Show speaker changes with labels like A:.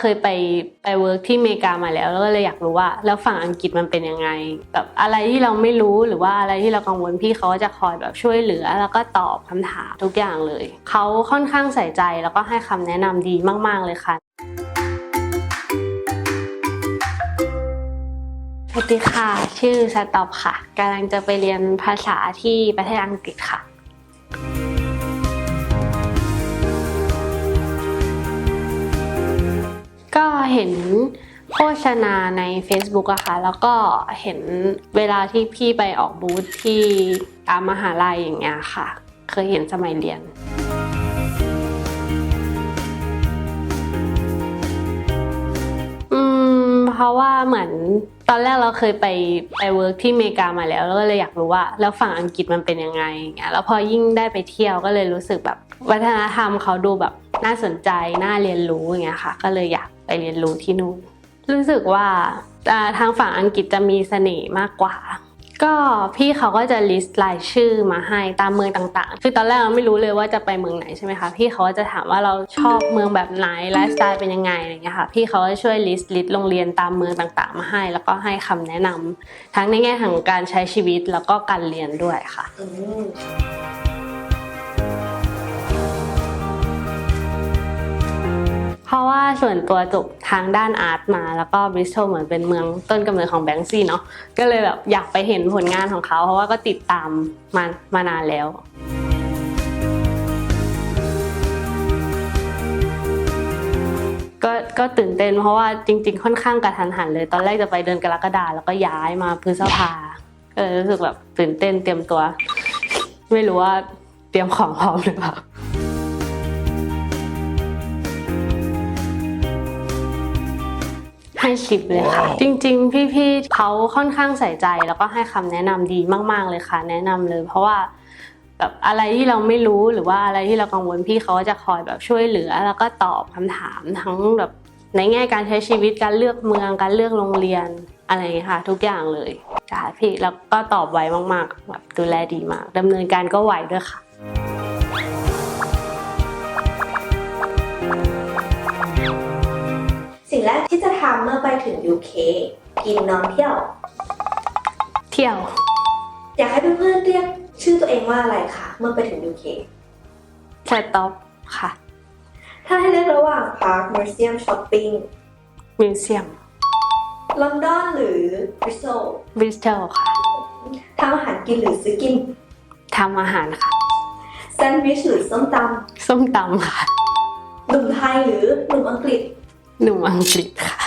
A: เคยไปไปเวิร์กที่อเมริกามาแล้ว แล้วก็เลยอยากรู้ว่า แล้วฝั่งอังกฤษมันเป็นยังไงแบบอะไรที่เราไม่รู้หรือว่าอะไรที่เรากังวลพี่เขาก็จะคอยแบบช่วยเหลือ แล้วก็ตอบคำถามทุกอย่างเลย เขาค่อนข้างใส่ใจแล้วก็ให้คำแนะนำดีมาก ๆเลยค่ะสวัสดีค่ะ ชื่อสต็อปค่ะกำลังจะไปเรียนภาษาที่ประเทศอังกฤษค่ะ เห็นโฆษณาใน Facebook อะค่ะ แล้วก็เห็นเวลาที่พี่ไปออกบูธที่ตามมหาลัยอย่างเงี้ยค่ะ เคยเห็นสมัยเรียนอืมเพราะว่าเหมือนตอนแรกเราเคยไปไปเวิร์กที่อเมริกามาแล้วแล้วก็เลยอยากรู้ว่า แล้วฝั่งอังกฤษมันเป็นยังไงอย่างเงี้ยแล้วพอยิ่งได้ไปเที่ยวก็เลยรู้สึกแบบ วัฒนธรรมเขาดูแบบ น่าสนใจน่าเรียนรู้อย่างเงี้ยค่ะ ก็เลยอยากไปเรียนรู้ที่นู่นรู้สึกว่าทางฝั่งอังกฤษจะมีเสน่ห์มากกว่า ก็พี่เขาก็จะลิสต์รายชื่อมาให้ตามเมืองต่างๆ คือตอนแรกเราไม่รู้เลยว่าจะไปเมืองไหนใช่ไหมคะพี่เขาก็จะถามว่าเราชอบเมืองแบบไหนไลฟ์สไตล์เป็นยังไงอะไรอย่างเงี้ยค่ะพี่เขาก็ช่วยลิสต์ลิสต์โรงเรียนตามเมืองต่างๆ มาให้ แล้วก็ให้คำแนะนำทั้งในแง่ของการใช้ชีวิตแล้วก็การเรียนด้วยค่ะ ส่วนตัวจบทางด้านอาร์ตมา แล้วก็บริสตอลเหมือนเป็นเมืองต้นกำเนิดของแบงซี่เนาะก็เลยแบบอยากไปเห็นผลงานของเขา เพราะว่าก็ติดตามมามานานแล้วก็ก็ตื่นเต้นเพราะว่าจริง ๆ ค่อนข้างกระทันหันเลย ตอนแรกจะไปเดินกรกฎาแล้วก็ย้ายมาพฤษภาก็เลยรู้สึกแบบตื่นเต้นเตรียมตัว ไม่รู้ว่าเตรียมของพร้อมหรือเปล่า ให้สิบเลยค่ะ จริง ๆ พี่ๆเขาค่อนข้างใส่ใจแล้วก็ให้คำแนะนำดีมาก ๆเลยค่ะ แนะนำเลยเพราะว่าแบบอะไรที่เราไม่รู้หรือว่าอะไรที่เรากังวลพี่เขาก็จะคอยแบบช่วยเหลือ แล้วก็ตอบคำถามทั้งแบบในแง่การใช้ชีวิตการเลือกเมืองการเลือกโรงเรียนอะไรอย่างเงี้ยค่ะ ทุกอย่างเลยใช่พี่แล้วก็ตอบไวมากๆแบบดูแลดีมากดำเนินการก็ไวด้วยค่ะ
B: แรกที่จะทำเมื่อไปถึง UK กินนอนเที่ยว
A: เที่ยว
B: อยากให้เพื่อนๆเรียกชื่อตัวเองว่าอะไรคะเมื่อไปถึง UK
A: สต็อปค่ะ
B: ถ้าให้เลือกระหว่าง Park Museum Shopping
A: มิวเซียม
B: ลอนดอนหรือ Bristol
A: บริสตอลค่ะ
B: ทำอาหารกินหรือซื้อกิน
A: ทำอาหารค่ะ
B: แซนด์วิชหรือส้มต
A: ส้มตำค่ะำ
B: หนุ่มไทยหรือหนุ่มอังกฤษ
A: numa treta.